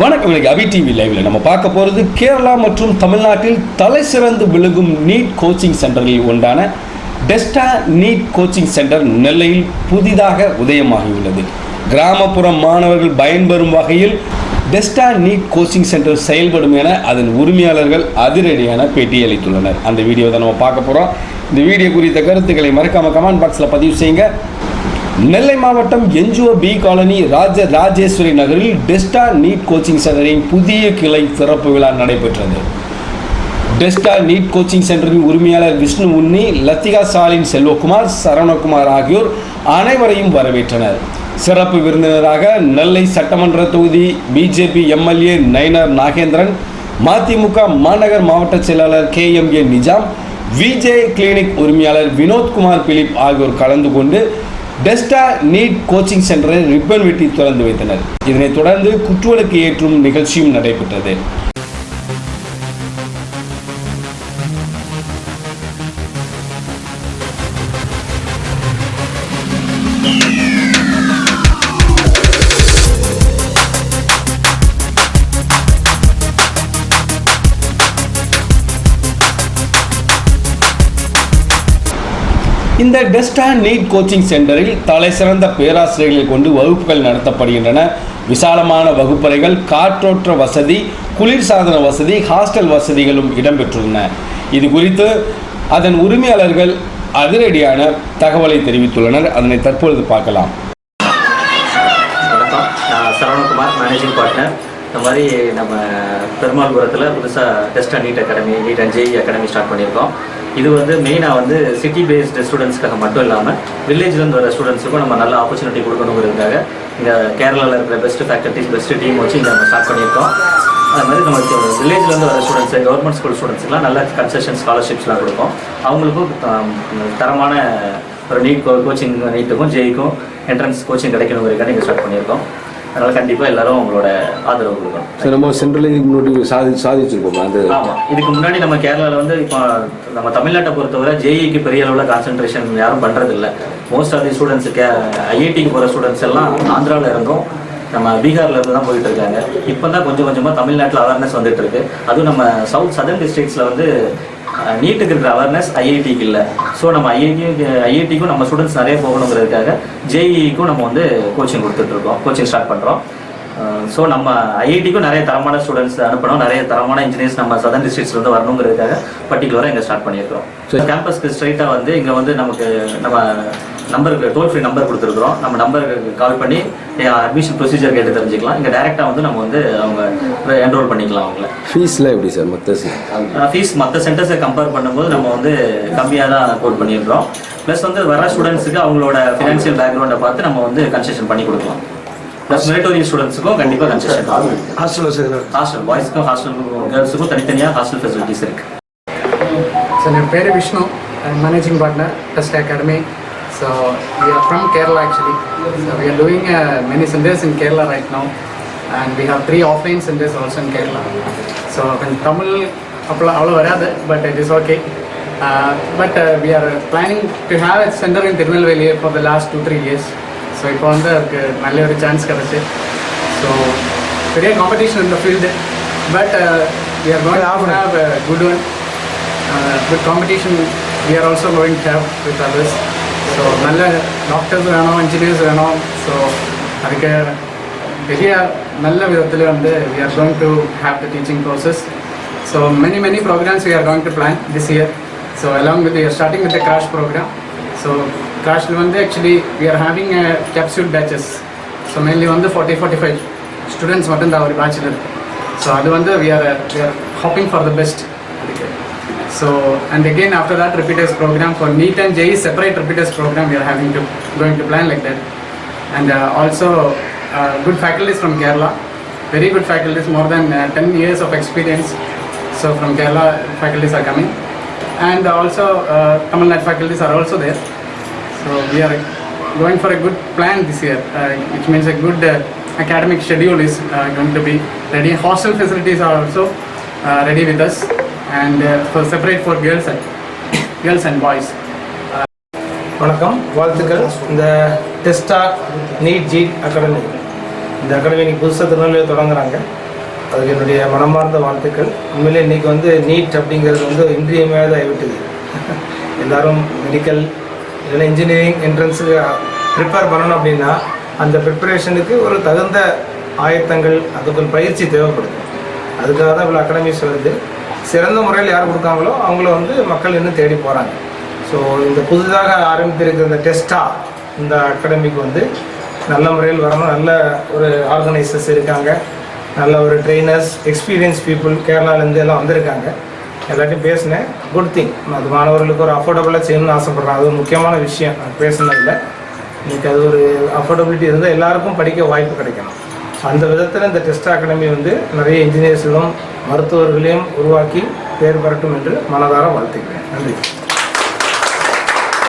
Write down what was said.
வணக்கம். இன்னைக்கு அபி டிவி லைவ்ல நம்ம பார்க்க போகிறது கேரளா மற்றும் தமிழ்நாட்டில் தலை சிறந்து விழுகும் நீட் கோச்சிங் சென்டரில் ஒன்றான டெஸ்டா நீட் கோச்சிங் சென்டர் நெல்லையில் புதிதாக உதயமாகியுள்ளது. கிராமப்புற மாணவர்கள் பயன்பெறும் வகையில் டெஸ்டா நீட் கோச்சிங் சென்டர் செயல்படும் என அதன் உரிமையாளர்கள் அதிரடியான பேட்டி அளித்துள்ளனர். அந்த வீடியோ தான் நம்ம பார்க்க போகிறோம் இந்த வீடியோ குறித்த கருத்துக்களை மறக்காம கமெண்ட் பாக்ஸில் பதிவு செய்யுங்க. நெல்லை மாவட்டம் என்ஜிஓ பி காலனி ராஜ ராஜேஸ்வரி நகரில் டெஸ்டா நீட் கோச்சிங் சென்டரின் புதிய கிளை திறப்பு விழா நடைபெற்றது. டெஸ்டா நீட் கோச்சிங் சென்டரின் உரிமையாளர் விஷ்ணு உன்னி லத்திகா சாலின் செல்வகுமார் சரவணகுமார் ஆகியோர் அனைவரையும் வரவேற்றனர். சிறப்பு விருந்தினராக நெல்லை சட்டமன்ற தொகுதி பிஜேபி எம்எல்ஏ நயனர் நாகேந்திரன் மதிமுக மாநகர் மாவட்ட செயலாளர் K M A Nizam VJ clinic உரிமையாளர் வினோத்குமார் பிலிப் ஆகியோர் கலந்து கொண்டு டெஸ்டா நீட் கோச்சிங் சென்டரை ரிப்பன் வெட்டி திறந்து வைத்தனர். இதனைத் தொடர்ந்து குற்றுவலுக்கு ஏற்றும் நிகழ்ச்சியும் நடைபெற்றது. இந்த டெஸ்டா நீட் கோச்சிங் சென்டரில் தலை சிறந்த பேராசிரியர்களை கொண்டு வகுப்புகள் நடத்தப்படுகின்றன. விசாலமான வகுப்பறைகள் காற்றோற்ற வசதி குளிர்சாதன வசதி ஹாஸ்டல் வசதிகளும் இடம்பெற்றுள்ளன. இது குறித்து அதன் உரிமையாளர்கள் அதிரடியான தகவலை தெரிவித்துள்ளனர். அதனை தற்பொழுது பார்க்கலாம். வணக்கம். நான் சரவணகுமார் மேனேஜிங் பார்ட்னர் இந்த மாதிரி நம்ம பெருமாள்புரத்தில் புதுசாக test and NEET academy NEET and JEE academy start பண்ணியிருக்கோம். இது வந்து மெயினாக வந்து சிட்டி பேஸ்டு ஸ்டூடெண்ட்ஸ்க்காக மட்டும் இல்லாமல் வில்லேஜ்லேருந்து வர ஸ்டூடெண்ட்ஸுக்கும் நம்ம நல்ல ஆப்பர்ச்சுனிட்டி கொடுக்கணுங்கிறதுக்காக இங்கே கேரளாவில் இருக்கிற பெஸ்ட் ஃபேக்கல்ட்டிஸ் பெஸ்ட் டீம் வச்சு இங்கே நம்ம ஸ்டார்ட் பண்ணியிருக்கோம். அது மாதிரி நமக்கு வில்லேஜ்லேருந்து வர ஸ்டூடெண்ட்ஸ் கவர்மெண்ட் ஸ்கூல் ஸ்டூடெண்ட்ஸ்லாம் நல்ல கன்செஷன் ஸ்காலர்ஷிப்ஸ்லாம் கொடுப்போம். அவங்களுக்கும் தரமான ஒரு நீட் கோச்சிங் நீட்டுக்கும் ஜேஇக்கும் என்ட்ரன்ஸ் கோச்சிங் கிடைக்கணுங்கிறதுக்காக நீங்கள் ஸ்டார்ட் பண்ணியிருக்கோம். அதனால் கண்டிப்பாக எல்லாரும் உங்களோட ஆதரவு கொடுக்கணும். சார் நம்ம சென்ட்ரல் முன்னாடி சாதி சாதிச்சிருக்கோம் அந்த ஆமாம் இதுக்கு முன்னாடி நம்ம கேரளாவில் வந்து இப்போ நம்ம தமிழ்நாட்டை பொறுத்தவரை ஜேஇக்கு பெரிய அளவில் கான்சென்ட்ரேஷன் யாரும் பண்ணுறதில்ல மோஸ்ட் ஆஃப் தி ஸ்டூடெண்ட்ஸ் கே ஐஐடிக்கு போகிற ஸ்டூடெண்ட்ஸ் எல்லாம் ஆந்திராவில் இருந்தும் நம்ம பீகார்ல இருந்து தான் போயிட்டு இருக்காங்க. இப்போ தான் கொஞ்சம் கொஞ்சமாக தமிழ்நாட்டில் அவேர்னஸ் வந்துட்டு இருக்கு. அதுவும் நம்ம சவுத் சதர்ன் டிஸ்ட்ரிக்ஸில் வந்து நீட்டுக்கு இருக்கிற அவேர்னஸ் ஐஐடிக்கு இல்லை. ஸோ நம்ம ஐஐடி ஐஐடிக்கும் நம்ம ஸ்டூடெண்ட்ஸ் நிறைய போகணுங்கிறதுக்காக ஜேஇக்கும் நம்ம வந்து கோச்சிங் கொடுத்துட்ருக்கோம் கோச்சிங் ஸ்டார்ட் பண்ணுறோம் ஸோ நம்ம ஐஐடிக்கும் நிறைய தரமான ஸ்டூடெண்ட்ஸ் அனுப்பணும். நிறைய தரமான இன்ஜினியர்ஸ் நம்ம சதன் டிஸ்ட்ரிக்ஸ்ல இருந்து வரணுங்கிறதுக்காக பர்டிகுலராக இங்கே ஸ்டார்ட் பண்ணியிருக்கோம் கேம்பஸ்க்கு ஸ்ட்ரைட்டாக வந்து இங்கே வந்து நமக்கு நம்ம நம்பருக்கு டோல் ஃப்ரீ நம்பர் கொடுத்துருக்குறோம். நம்ம நம்பருக்கு கால் பண்ணி அட்மிஷன் ப்ரொசீஜர் கேட்டு தெரிஞ்சுக்கலாம். இங்கே டேரெக்டாக வந்து நம்ம வந்து அவங்க என்ரோல் பண்ணிக்கலாம் அவங்கள. ஃபீஸ்லாம் எப்படி சார் மற்ற ஃபீஸ் மற்ற சென்டர்ஸை கம்பேர் பண்ணும்போது நம்ம வந்து கம்மியாக தான் கோட் பண்ணியிருக்கிறோம். ப்ளஸ் வந்து வர ஸ்டூடெண்ட்ஸுக்கு அவங்களோட ஃபினான்ஷியல் பேக்ரவுண்டை பார்த்து நம்ம வந்து கன்செஷன் பண்ணி கொடுக்கலாம். ப்ளஸ் மெரிட்டோரியல் ஸ்டூடெண்ட்ஸுக்கும் கண்டிப்பாக கன்செஷன் ஹாஸ்டல் ஹாஸ்டல் பாய்ஸ்க்கும் ஹாஸ்டலுக்கும் கேர்ள்ஸுக்கும் தனித்தனியாக ஹாஸ்டல் ஃபெசிலிட்டிஸ் இருக்குது name is Vishnu. I'm managing partner, Test Academy. So, we are from Kerala actually. So, we are doing uh, many centers in Kerala right now. And we have three offline centers also in Kerala. So, when Tamil அப்போலாம் அவ்வளோ வராது but it is okay but we are planning to have a centre in Tirunelveli for the last two three years so இப்போ வந்து அதுக்கு நல்ல ஒரு chance கிடச்சி so பெரிய காம்படிஷன் இந்த field but we are going have good one good competition we are also going to have with others So நல்ல doctors வேணும் இன்ஜினியர்ஸ் வேணும் ஸோ அதுக்கு பெரிய நல்ல விதத்தில் வந்து we are going to have the teaching process so many many programs we are going to plan this year so along with year starting with crash program so கிராஷில் வந்து actually we are having capsule batches so mainly வந்து forty forty five students மட்டும் தான் ஒரு பேட்சில் இருக்குது so அது வந்து we are we are hoping for the best So, and again after that repeaters program for NEET and JEE separate repeaters program we are having to, going to plan like that. And uh, also uh, good faculties from Kerala, very good faculties, more than uh, 10 years of experience. So from Kerala faculties are coming. And also uh, Tamil Nadu faculties are also there. So we are going for a good plan this year, uh, which means a good uh, academic schedule is uh, going to be ready. Hostel facilities are also uh, ready with us, and for separate for girls and girls and boys வணக்கம். வாழ்த்துக்கள். இந்த டெஸ்டா NEET JEE academy இந்த academy இன்னைக்கு புதுசாக திருநெல்வேலியை தொடங்குறாங்க. அதுக்கு என்னுடைய மனமார்ந்த வாழ்த்துக்கள். உண்மையிலே இன்னைக்கு வந்து நீட் அப்படிங்கிறது வந்து இன்றியமையாத ஆகிவிட்டது எல்லாரும் மெடிக்கல் இல்லைன்னா இன்ஜினியரிங் என்ட்ரன்ஸுக்கு ப்ரிப்பேர் பண்ணணும் அப்படின்னா அந்த ப்ரிப்பரேஷனுக்கு ஒரு தகுந்த ஆயத்தங்கள் அதுக்கு ஒரு பயிற்சி தேவைப்படுது. அதுக்காக தான் இவ்வளோ அகாடமிஸ் வருது சிறந்த முறையில் யார் கொடுக்காங்களோ அவங்கள வந்து மக்கள் இன்னும் தேடி போகிறாங்க ஸோ இந்த புதிதாக ஆரம்பித்திருக்கிற இந்த டெஸ்டா இந்த அகாடமிக்கு வந்து நல்ல முறையில் வரணும். நல்ல ஒரு ஆர்கனைசர்ஸ் இருக்காங்க. நல்ல ஒரு ட்ரெயினர்ஸ் எக்ஸ்பீரியன்ஸ் பீப்புள் கேரளாலேருந்து எல்லாம் வந்திருக்காங்க. எல்லாத்தையும் பேசினேன். குட் திங் அது மாணவர்களுக்கு ஒரு அஃபோர்டபுளாக செய்யணும்னு ஆசைப்பட்றேன். அது ஒரு முக்கியமான விஷயம். நான் பேசினதில்லை. இன்றைக்கி அது ஒரு அஃபோர்டபிலிட்டி இருந்தால் எல்லாருக்கும் படிக்க வாய்ப்பு கிடைக்கணும். அந்த விதத்தில் இந்த டெஸ்ட் அகாடமி வந்து நிறைய இன்ஜினியர்ஸும் மருத்துவர்களையும் உருவாக்கி பேர் பெறட்டும் என்று மனதார வாழ்த்துக்கிறேன் நன்றி.